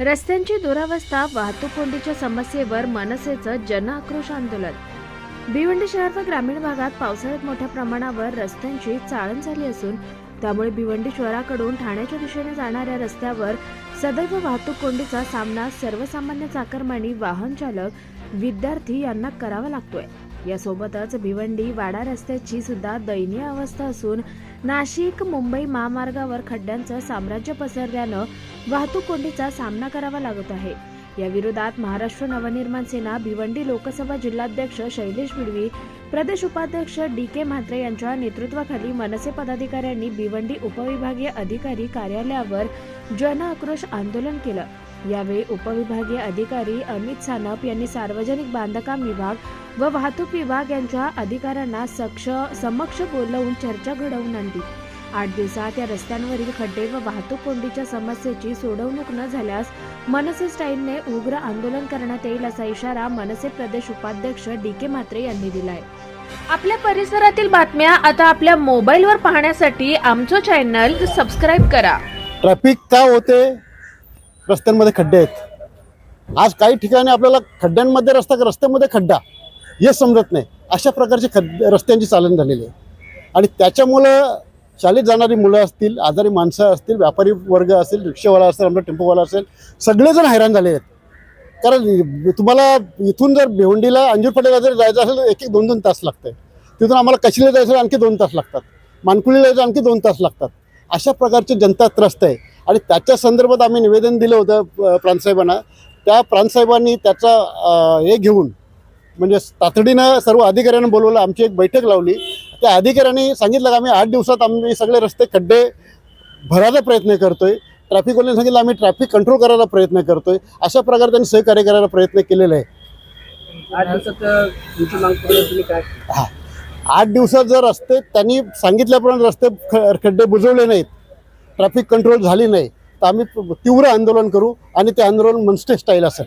रस्त्यांची दुरावस्था वाहतूक कोंडीच्या समस्येवर मनसेचं जनआक्रोश आंदोलन. भिवंडी शहर व ग्रामीण भागात पावसाळ्यात मोठ्या प्रमाणावर रस्त्यांची चाळण झाली असून त्यामुळे भिवंडी शहराकडून ठाण्याच्या दिशेने जाणाऱ्या रस्त्यावर सदैव वाहतूक कोंडीचा सामना सर्वसामान्य चाकरमानी वाहन चालक विद्यार्थी यांना करावा लागतोय. यासोबतच भिवंडी वाडा रस्त्याची सुद्धा दयनीय अवस्था असून नाशिक मुंबई महामार्गावर खड्ड्यांचं साम्राज्य पसरल्यानं वाहतूक कोंडीचा सामना करावा लागत आहे. या विरोधात महाराष्ट्र नवनिर्माण सेना भिवंडी लोकसभा जिल्हाध्यक्ष शैलेश बिडवी प्रदेश उपाध्यक्ष डी के म्हात्रे यांच्या नेतृत्वाखाली मनसे पदाधिकाऱ्यांनी भिवंडी उपविभागीय अधिकारी कार्यालयावर जन आक्रोश आंदोलन केलं. यावेळी उपविभागीय अधिकारी अमित सानप यांनी सार्वजनिक बांधकाम विभाग व वाहतूक विभाग यांच्या अधिकाऱ्यांना सक्ष समक्ष बोलवून चर्चा घडवून आणली. आठ दिवसात या रस्त्यांवरील खड्डे व वाहतूक कोंडीच्या समस्येची सोडवणूक न झाल्यास मनसे स्टाईलने उग्र आंदोलन करण्यात येईल असा इशारा मनसे प्रदेश उपाध्यक्ष डी के म्हात्रे यांनी दिलाय. आपल्या परिसरातील बातम्या आता आपल्या मोबाईलवर पाहण्यासाठी आमचं चॅनल सबस्क्राईब करा. ट्रॅफिक का होते? रस्त्यांमध्ये खड्डे आहेत. आज काही ठिकाणी आपल्याला खड्ड्यांमध्ये रस्ता का रस्त्यामध्ये खड्डा हे समजत नाही. अशा प्रकारचे खड्ड रस्त्यांची चालन झालेली आहे. आणि त्याच्यामुळं शाळेत जाणारी मुलं असतील आजारी माणसं असतील व्यापारी वर्ग असेल रिक्षावाला असेल आमचा टेम्पोवाला असेल सगळेजण हैराण झाले आहेत. कारण तुम्हाला इथून जर भिवंडीला अंजूर पटेला जर जायचं असेल तर एक एक दोन दोन तास लागतं तिथून आम्हाला कशीला जायचं आणखी दोन तास लागतात. मानकुलीला जायचं आणखी दोन तास लागतात. अशा प्रकारची जनता त्रस्त आहे. आणि त्याच्या संदर्भात आम्ही निवेदन दिलं होतं प्रांतसाहेबांना त्या प्रांतसाहेबांनी त्याचा हे घेऊन म्हणजे तातडीनं सर्व अधिकाऱ्यांना बोलवलं. आमची एक बैठक लावली. त्या अधिकाऱ्यांनी सांगितलं की आम्ही आठ दिवसात आम्ही सगळे रस्ते खड्डे भरायचा प्रयत्न करतोय. ट्रॅफिकवाल्यांनी सांगितलं आम्ही ट्रॅफिक कंट्रोल करायला प्रयत्न करतोय. अशा प्रकारे त्यांनी सहकार्य करायला प्रयत्न केलेला आहे. हा. आठ दिवसात जर रस्ते त्यांनी सांगितल्याप्रमाणे रस्ते ख खड्डे बुजवले नाहीत ट्रॅफिक कंट्रोल झाली नाही तर आम्ही तीव्र आंदोलन करू आणि ते आंदोलन मनस्टे स्टाईल असेल.